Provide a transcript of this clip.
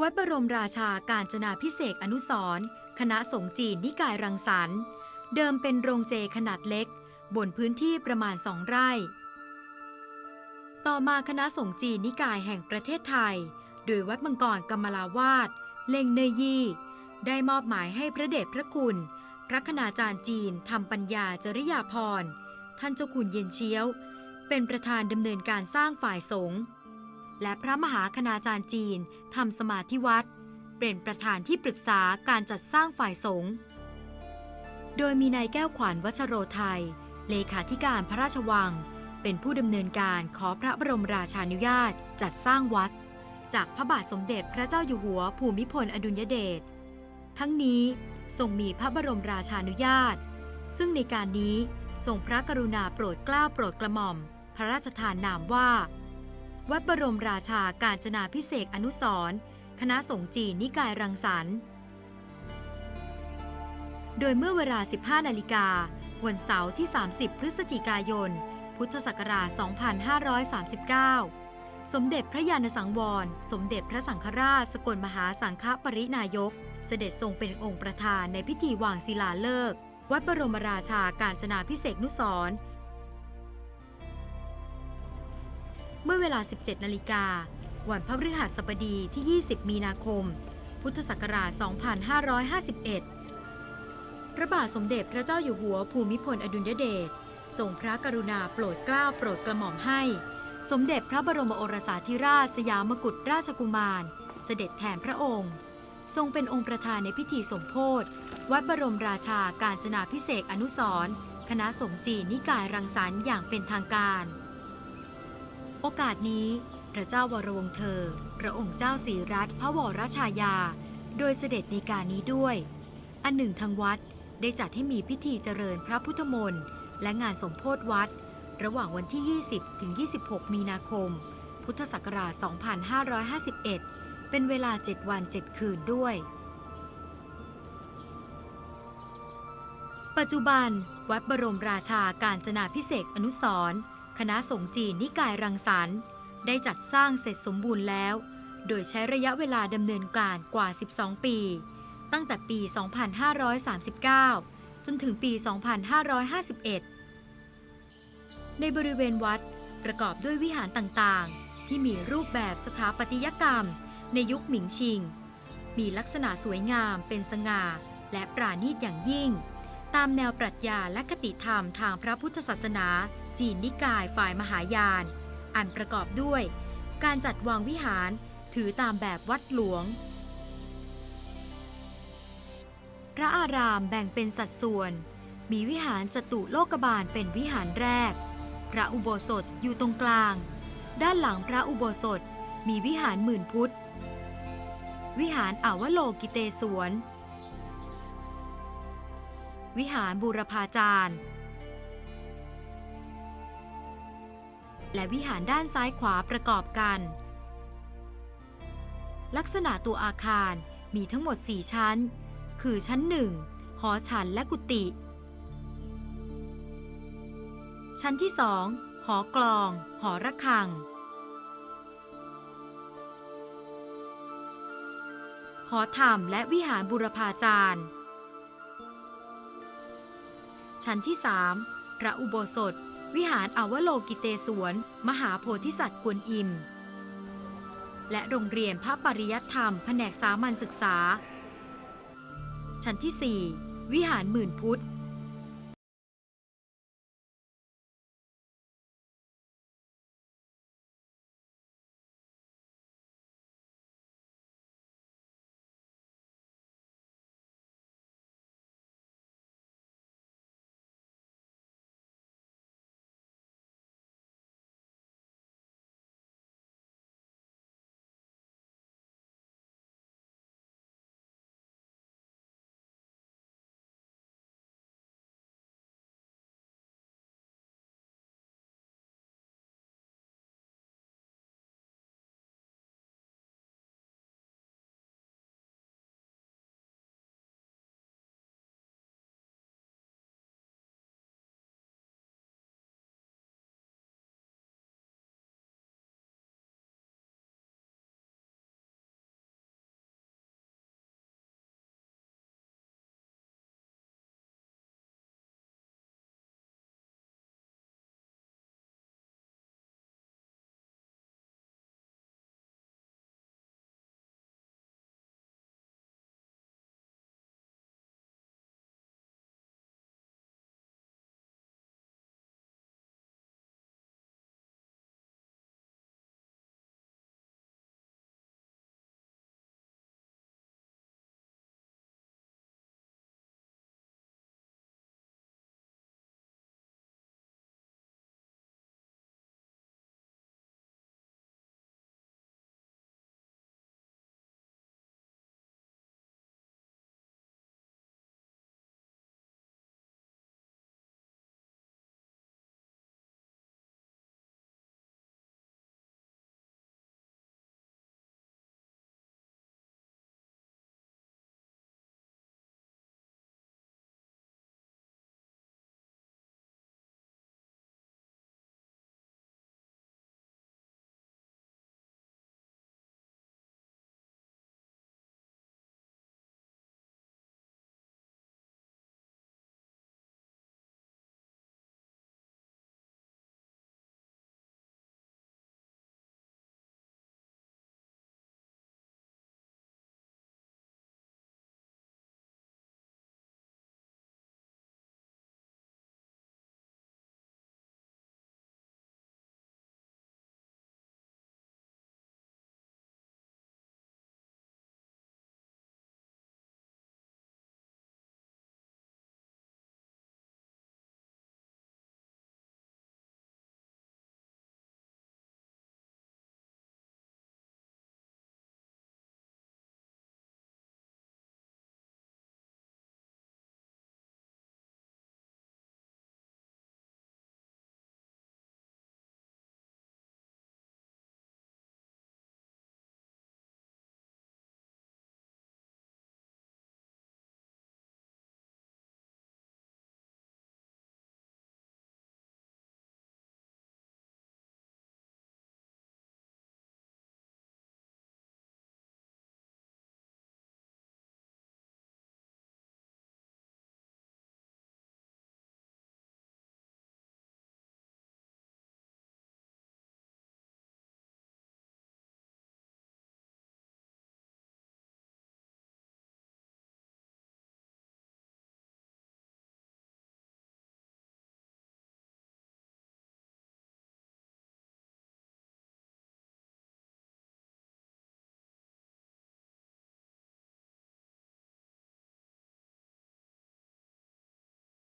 วัดบรมราชาการจนาพิเศษอนุสร์คณะสงฆ์จีนนิกายรังสรรค์ เดิมเป็นโรงเจขนาดเล็ก บนพื้นที่ประมาณสองไร่ ต่อมาคณะสงฆ์จีนนิกายแห่งประเทศไทย โดยวัดมังกรกำมลาวาดเล็งเนยยี่ ได้มอบหมายให้พระเดชพระคุณ พระคณาจารย์จีนทำปัญญาจริยาพร ท่านเจ้าคุณเย็นเชียว เป็นประธานดำเนินการสร้างฝ่ายสงฆ์ และพระมหาคณาจารย์จีนทำสมาธิวัดเป็นประธานที่ปรึกษาการจัดสร้างฝ่ายสงฆ์โดยมีนายแก้วขวัญวัชโรไทย เลขาธิการพระราชวัง เป็นผู้ดำเนินการขอพระบรมราชานุญาตจัดสร้างวัด จากพระบาทสมเด็จพระเจ้าอยู่หัวภูมิพลอดุลยเดชทั้งนี้ทรงมีพระบรมราชานุญาต ซึ่งในการนี้ทรงพระกรุณาโปรดเกล้าโปรดกระหม่อม พระราชทานนามว่า วัดบรมราชาการจนาพิเศษอนุสรณ์คณะสงฆ์จีนนิกายรังสรรค์ โดยเมื่อเวลา 15 นาฬิกา วันเสาร์ที่ 30 พฤศจิกายน พุทธศักราช 2539 สมเด็จพระยาณสังวร สมเด็จพระสังฆราช สกลมหาสังฆปรินายก เสด็จทรงเป็นองค์ประธานในพิธีวางศิลาฤกษ์วัดบรมราชาการจนาพิเศษนุสร เมื่อเวลา 17 นาฬิกา วันพฤหัสบดีที่ 20 มีนาคม พุทธศักราช 2551 พระบาทสมเด็จพระเจ้าอยู่หัวภูมิพลอดุลยเดชทรงพระกรุณาโปรดเกล้าโปรดกระหม่อมให้ สมเด็จพระบรมโอรสาธิราชสยามกุฎราชกุมาร เสด็จแทนพระองค์ ทรงเป็นองค์ประธานในพิธีสมโพธิวัดบรมราชาการจนาพิเศษอนุสรณ์คณะสงฆ์จีนนิกายรังสรรค์อย่างเป็นทางการ โอกาสนี้ พระเจ้าวรวงเธอ พระองค์เจ้าศรีรัตพระวรชายา โดยเสด็จในการนี้ด้วย อันหนึ่งทางวัดได้จัดให้มีพิธีเจริญพระพุทธมนต์และงานสมโพธิวัด ระหว่างวันที่ 20 ถึง 26 มีนาคม พุทธศักราช 2551 เป็นเวลา 7 วัน 7 คืนด้วย ปัจจุบัน วัดบรมราชาการจนาพิเศษอนุสร์ คณะสงฆ์จีนนิกายรังสรรค์ได้จัดสร้างเสร็จสมบูรณ์แล้ว โดยใช้ระยะเวลาดำเนินการกว่า 12 ปี ตั้งแต่ปี 2539 จนถึงปี 2551 ในบริเวณวัดประกอบด้วยวิหารต่างๆ ที่มีรูปแบบสถาปัตยกรรม ในยุคหมิงชิง มีลักษณะสวยงามเป็นสง่า และปราณีตอย่างยิ่ง ตามแนวปรัชญาและคติธรรมทางพระพุทธศาสนา จีนนิกายฝ่ายมหายาน อันประกอบด้วย การจัดวางวิหารถือตามแบบวัดหลวง พระอารามแบ่งเป็นสัดส่วน มีวิหารจตุโลกบาลเป็นวิหารแรก พระอุโบสถอยู่ตรงกลาง ด้านหลังพระอุโบสถมีวิหารหมื่นพุทธ วิหารอาวโลกิเตศวน วิหารบูรพาจารย์ และวิหารด้านซ้ายขวาประกอบกัน ลักษณะตัวอาคารมีทั้งหมด 4 ชั้น คือชั้นหนึ่งหอฉันและกุฏิ ชั้นที่สองหอกลอง หอระฆัง หอธรรมและวิหารบุรพาจารย์ ชั้นที่สามพระอุโบสถ วิหารอาวโลกิเตศวน มหาโพธิสัตว์กวนอิม และโรงเรียนพระปริยัติธรรม แผนกสามัญศึกษา ชั้นที่ 4 วิหารหมื่นพุทธ